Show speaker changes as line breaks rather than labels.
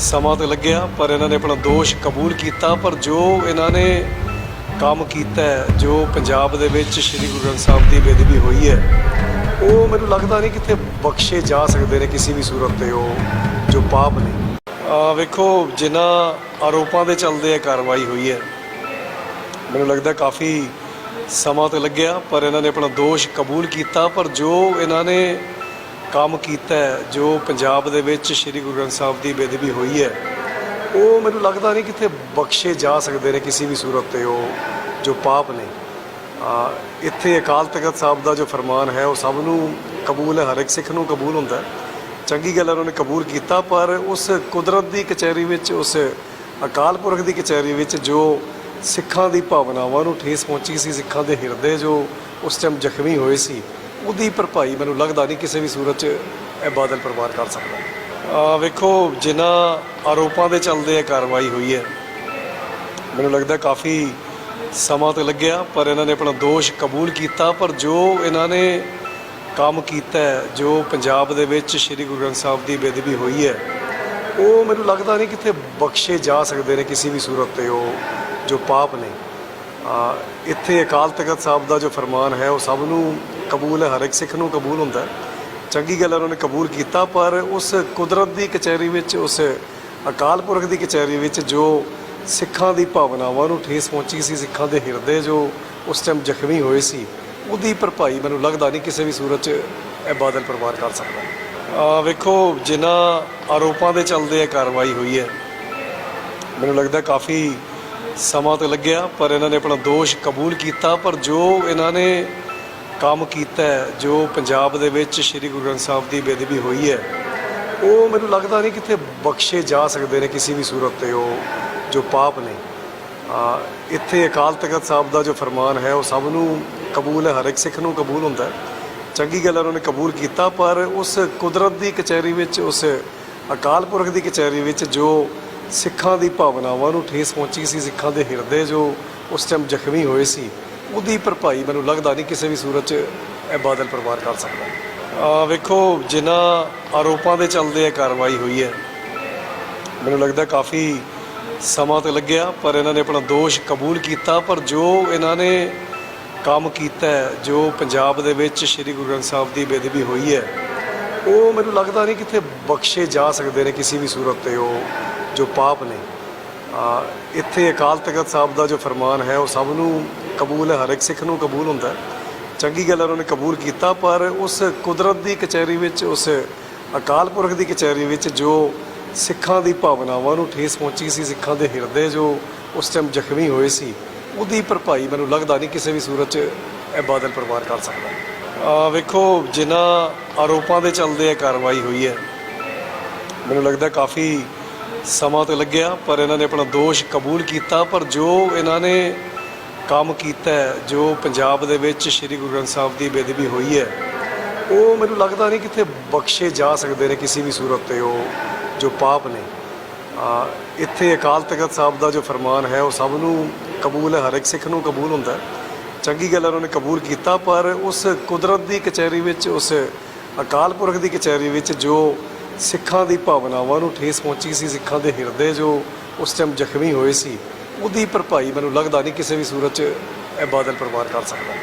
ਸਮਾਂ ਤਾਂ ਲੱਗਿਆ, ਪਰ ਇਹਨਾਂ ਨੇ ਆਪਣਾ ਦੋਸ਼ ਕਬੂਲ ਕੀਤਾ। ਪਰ ਜੋ ਇਹਨਾਂ ਨੇ ਕੰਮ ਕੀਤਾ ਜੋ ਪੰਜਾਬ ਦੇ ਵਿੱਚ ਸ੍ਰੀ ਗੁਰੂ ਗ੍ਰੰਥ ਸਾਹਿਬ ਦੀ ਬੇਦਬੀ ਹੋਈ ਹੈ, ਉਹ ਮੈਨੂੰ ਲੱਗਦਾ ਨਹੀਂ ਕਿਤੇ ਬਖਸ਼ੇ ਜਾ ਸਕਦੇ ਨੇ ਕਿਸੇ ਵੀ ਸੂਰਤ ਤੇ ਉਹ, ਜੋ ਪਾਪ ਨੇ। ਆ, ਵੇਖੋ, ਜਿਨ੍ਹਾਂ ਆਰੋਪਾਂ ਦੇ ਚੱਲਦੇ ਆ ਕਾਰਵਾਈ ਹੋਈ ਹੈ, ਮੈਨੂੰ ਲੱਗਦਾ ਕਾਫੀ ਸਮਾਂ 'ਤੇ ਲੱਗਿਆ, ਪਰ ਇਹਨਾਂ ਨੇ ਆਪਣਾ ਦੋਸ਼ ਕਬੂਲ ਕੀਤਾ। ਪਰ ਜੋ ਇਹਨਾਂ ਨੇ ਕੰਮ ਕੀਤਾ ਜੋ ਪੰਜਾਬ ਦੇ ਵਿੱਚ ਸ੍ਰੀ ਗੁਰੂ ਗ੍ਰੰਥ ਸਾਹਿਬ ਦੀ ਬੇਦਬੀ ਹੋਈ ਹੈ, ਉਹ ਮੈਨੂੰ ਲੱਗਦਾ ਨਹੀਂ ਕਿਤੇ ਬਖਸ਼ੇ ਜਾ ਸਕਦੇ ਨੇ ਕਿਸੇ ਵੀ ਸੂਰਤ ਤੇ ਉਹ, ਜੋ ਪਾਪ ਨੇ। ਇੱਥੇ ਅਕਾਲ ਤਖਤ ਸਾਹਿਬ ਦਾ ਜੋ ਫਰਮਾਨ ਹੈ, ਉਹ ਸਭ ਨੂੰ ਕਬੂਲ ਹੈ, ਹਰ ਇੱਕ ਸਿੱਖ ਨੂੰ ਕਬੂਲ ਹੁੰਦਾ ਚੰਗੀ ਗੱਲ ਉਹਨਾਂ ਨੇ ਕਬੂਲ ਕੀਤਾ, ਪਰ ਉਸ ਕੁਦਰਤ ਦੀ ਕਚਹਿਰੀ ਵਿੱਚ, ਉਸ ਅਕਾਲ ਪੁਰਖ ਦੀ ਕਚਹਿਰੀ ਵਿੱਚ ਜੋ ਸਿੱਖਾਂ ਦੀ ਭਾਵਨਾਵਾਂ ਨੂੰ ਠੇਸ ਪਹੁੰਚੀ ਸੀ, ਸਿੱਖਾਂ ਦੇ ਹਿਰਦੇ ਜੋ ਉਸ ਟਾਈਮ ਜ਼ਖਮੀ ਹੋਏ ਸੀ ਉਹਦੀ ਭਰਪਾਈ ਮੈਨੂੰ ਲੱਗਦਾ ਨਹੀਂ ਕਿਸੇ ਵੀ ਸੂਰਤ 'ਚ ਇਹ ਬਾਦਲ ਪਰਿਵਾਰ ਕਰ ਸਕਦਾ। ਵੇਖੋ, ਜਿਨ੍ਹਾਂ ਆਰੋਪਾਂ ਦੇ ਚੱਲਦੇ ਇਹ ਕਾਰਵਾਈ ਹੋਈ ਹੈ, ਮੈਨੂੰ ਲੱਗਦਾ ਕਾਫੀ ਸਮਾਂ ਤਾਂ ਲੱਗਿਆ, ਪਰ ਇਹਨਾਂ ਨੇ ਆਪਣਾ ਦੋਸ਼ ਕਬੂਲ ਕੀਤਾ, ਪਰ ਜੋ ਇਹਨਾਂ ਨੇ ਕੰਮ ਕੀਤਾ ਜੋ ਪੰਜਾਬ ਦੇ ਵਿੱਚ ਸ੍ਰੀ ਗੁਰੂ ਗ੍ਰੰਥ ਸਾਹਿਬ ਦੀ ਬੇਦਬੀ ਹੋਈ ਹੈ, ਉਹ ਮੈਨੂੰ ਲੱਗਦਾ ਨਹੀਂ ਕਿਤੇ ਬਖਸ਼ੇ ਜਾ ਸਕਦੇ ਨੇ ਕਿਸੇ ਵੀ ਸੂਰਤ ਤੇ ਉਹ, ਜੋ ਪਾਪ ਨੇ। ਇੱਥੇ ਅਕਾਲ ਤਖਤ ਸਾਹਿਬ ਦਾ ਜੋ ਫਰਮਾਨ ਹੈ, ਉਹ ਸਭ ਨੂੰ ਕਬੂਲ ਹੈ, ਹਰ ਇੱਕ ਸਿੱਖ ਨੂੰ ਕਬੂਲ ਹੁੰਦਾ ਹੈ। ਚੰਗੀ ਗੱਲ ਹੈ, ਉਹਨਾਂ ਨੇ ਕਬੂਲ ਕੀਤਾ, ਪਰ ਉਸ ਕੁਦਰਤ ਦੀ ਕਚਹਿਰੀ ਵਿੱਚ, ਉਸ ਅਕਾਲ ਪੁਰਖ ਦੀ ਕਚਹਿਰੀ ਵਿੱਚ ਜੋ ਸਿੱਖਾਂ ਦੀ ਭਾਵਨਾਵਾਂ ਨੂੰ ਠੇਸ ਪਹੁੰਚੀ ਸੀ, ਸਿੱਖਾਂ ਦੇ ਹਿਰਦੇ ਜੋ ਉਸ ਟਾਈਮ ਜ਼ਖਮੀ ਹੋਏ ਸੀ, ਉਹਦੀ ਭਰਪਾਈ ਮੈਨੂੰ ਲੱਗਦਾ ਨਹੀਂ ਕਿਸੇ ਵੀ ਸੂਰਤ 'ਚ ਇਹ ਬਾਦਲ ਪਰਿਵਾਰ ਕਰ ਸਕਦਾ। ਆ, ਵੇਖੋ, ਜਿਨ੍ਹਾਂ ਆਰੋਪਾਂ ਦੇ ਚੱਲਦੇ ਇਹ ਕਾਰਵਾਈ ਹੋਈ ਹੈ, ਮੈਨੂੰ ਲੱਗਦਾ ਕਾਫੀ ਸਮਾਂ ਤਾਂ ਲੱਗਿਆ, ਪਰ ਇਹਨਾਂ ਨੇ ਆਪਣਾ ਦੋਸ਼ ਕਬੂਲ ਕੀਤਾ, ਪਰ ਜੋ ਇਹਨਾਂ ਨੇ ਕੰਮ ਕੀਤਾ ਜੋ ਪੰਜਾਬ ਦੇ ਵਿੱਚ ਸ੍ਰੀ ਗੁਰੂ ਗ੍ਰੰਥ ਸਾਹਿਬ ਦੀ ਬੇਦਬੀ ਹੋਈ ਹੈ, ਉਹ ਮੈਨੂੰ ਲੱਗਦਾ ਨਹੀਂ ਕਿਤੇ ਬਖਸ਼ੇ ਜਾ ਸਕਦੇ ਨੇ ਕਿਸੇ ਵੀ ਸੂਰਤ ਤੇ ਉਹ, ਜੋ ਪਾਪ ਨੇ। ਇੱਥੇ ਅਕਾਲ ਤਖਤ ਸਾਹਿਬ ਦਾ ਜੋ ਫਰਮਾਨ ਹੈ, ਉਹ ਸਭ ਨੂੰ ਕਬੂਲ ਹੈ, ਹਰ ਇੱਕ ਸਿੱਖ ਨੂੰ ਕਬੂਲ ਹੁੰਦਾ ਹੈ। ਚੰਗੀ ਗੱਲ ਉਹਨਾਂ ਨੇ ਕਬੂਲ ਕੀਤਾ, ਪਰ ਉਸ ਕੁਦਰਤ ਦੀ ਕਚਹਿਰੀ ਵਿੱਚ, ਉਸ ਅਕਾਲ ਪੁਰਖ ਦੀ ਕਚਹਿਰੀ ਵਿੱਚ ਜੋ ਸਿੱਖਾਂ ਦੀ ਭਾਵਨਾਵਾਂ ਨੂੰ ਠੇਸ ਪਹੁੰਚੀ ਸੀ, ਸਿੱਖਾਂ ਦੇ ਹਿਰਦੇ ਜੋ ਉਸ ਟਾਈਮ ਜ਼ਖਮੀ ਹੋਏ ਸੀ ਉਹਦੀ ਭਰਪਾਈ ਮੈਨੂੰ ਲੱਗਦਾ ਨਹੀਂ ਕਿਸੇ ਵੀ ਸੂਰਤ 'ਚ ਇਹ ਬਾਦਲ ਪਰਿਵਾਰ ਕਰ ਸਕਦਾ। ਆ ਵੇਖੋ, ਜਿਨ੍ਹਾਂ ਆਰੋਪਾਂ ਦੇ ਚੱਲਦੇ ਇਹ ਕਾਰਵਾਈ ਹੋਈ ਹੈ, ਮੈਨੂੰ ਲੱਗਦਾ ਕਾਫੀ ਸਮਾਂ 'ਤੇ ਲੱਗਿਆ, ਪਰ ਇਹਨਾਂ ਨੇ ਆਪਣਾ ਦੋਸ਼ ਕਬੂਲ ਕੀਤਾ, ਪਰ ਜੋ ਇਹਨਾਂ ਨੇ ਕੰਮ ਕੀਤਾ ਜੋ ਪੰਜਾਬ ਦੇ ਵਿੱਚ ਸ੍ਰੀ ਗੁਰੂ ਗ੍ਰੰਥ ਸਾਹਿਬ ਦੀ ਬੇਦਬੀ ਹੋਈ ਹੈ, ਉਹ ਮੈਨੂੰ ਲੱਗਦਾ ਨਹੀਂ ਕਿਤੇ ਬਖਸ਼ੇ ਜਾ ਸਕਦੇ ਨੇ ਕਿਸੇ ਵੀ ਸੂਰਤ ਤੇ ਉਹ, ਜੋ ਪਾਪ ਨੇ। ਇੱਥੇ ਅਕਾਲ ਤਖਤ ਸਾਹਿਬ ਦਾ ਜੋ ਫਰਮਾਨ ਹੈ, ਉਹ ਸਭ ਨੂੰ ਕਬੂਲ ਹੈ, ਹਰ ਇੱਕ ਸਿੱਖ ਨੂੰ ਕਬੂਲ ਹੁੰਦਾ ਚੰਗੀ ਗੱਲ ਹੈ, ਉਹਨਾਂ ਨੇ ਕਬੂਲ ਕੀਤਾ, ਪਰ ਉਸ ਕੁਦਰਤ ਦੀ ਕਚਹਿਰੀ ਵਿੱਚ, ਉਸ ਅਕਾਲ ਪੁਰਖ ਦੀ ਕਚਹਿਰੀ ਵਿੱਚ ਜੋ ਸਿੱਖਾਂ ਦੀ ਭਾਵਨਾਵਾਂ ਨੂੰ ਠੇਸ ਪਹੁੰਚੀ ਸੀ, ਸਿੱਖਾਂ ਦੇ ਹਿਰਦੇ ਜੋ ਉਸ ਟਾਈਮ ਜ਼ਖਮੀ ਹੋਏ ਸੀ, ਉਹਦੀ ਭਰਪਾਈ ਮੈਨੂੰ ਲੱਗਦਾ ਨਹੀਂ ਕਿਸੇ ਵੀ ਸੂਰਤ 'ਚ ਇਹ ਬਾਦਲ ਪਰਿਵਾਰ ਕਰ ਸਕਦਾ। ਵੇਖੋ, ਜਿਨ੍ਹਾਂ ਆਰੋਪਾਂ ਦੇ ਚੱਲਦੇ ਇਹ ਕਾਰਵਾਈ ਹੋਈ ਹੈ, ਮੈਨੂੰ ਲੱਗਦਾ ਕਾਫੀ ਸਮਾਂ ਤਾਂ ਲੱਗਿਆ, ਪਰ ਇਹਨਾਂ ਨੇ ਆਪਣਾ ਦੋਸ਼ ਕਬੂਲ ਕੀਤਾ। ਪਰ ਜੋ ਇਹਨਾਂ ਨੇ ਕੰਮ ਕੀਤਾ ਜੋ ਪੰਜਾਬ ਦੇ ਵਿੱਚ ਸ੍ਰੀ ਗੁਰੂ ਗ੍ਰੰਥ ਸਾਹਿਬ ਦੀ ਬੇਦਬੀ ਹੋਈ ਹੈ, ਉਹ ਮੈਨੂੰ ਲੱਗਦਾ ਨਹੀਂ ਕਿਤੇ ਬਖਸ਼ੇ ਜਾ ਸਕਦੇ ਨੇ ਕਿਸੇ ਵੀ ਸੂਰਤ ਤੇ ਉਹ, ਜੋ ਪਾਪ ਨੇ। ਇੱਥੇ ਅਕਾਲ ਤਖਤ ਸਾਹਿਬ ਦਾ ਜੋ ਫਰਮਾਨ ਹੈ, ਉਹ ਸਭ ਨੂੰ ਕਬੂਲ ਹੈ, ਹਰ ਇੱਕ ਸਿੱਖ ਨੂੰ ਕਬੂਲ ਹੁੰਦਾ ਚੰਗੀ ਗੱਲ ਉਹਨਾਂ ਨੇ ਕਬੂਲ ਕੀਤਾ, ਪਰ ਉਸ ਕੁਦਰਤ ਦੀ ਕਚਹਿਰੀ ਵਿੱਚ, ਉਸ ਅਕਾਲ ਪੁਰਖ ਦੀ ਕਚਹਿਰੀ ਵਿੱਚ ਜੋ ਸਿੱਖਾਂ ਦੀ ਭਾਵਨਾਵਾਂ ਨੂੰ ਠੇਸ ਪਹੁੰਚੀ ਸੀ, ਸਿੱਖਾਂ ਦੇ ਹਿਰਦੇ ਜੋ ਉਸ ਟਾਈਮ ਜ਼ਖਮੀ ਹੋਏ ਸੀ, ਉਹਦੀ ਭਰਪਾਈ ਮੈਨੂੰ ਲੱਗਦਾ ਨਹੀਂ ਕਿਸੇ ਵੀ ਸੂਰਤ 'ਚ ਇਹ ਬਾਦਲ ਪਰਿਵਾਰ ਕਰ ਸਕਦਾ।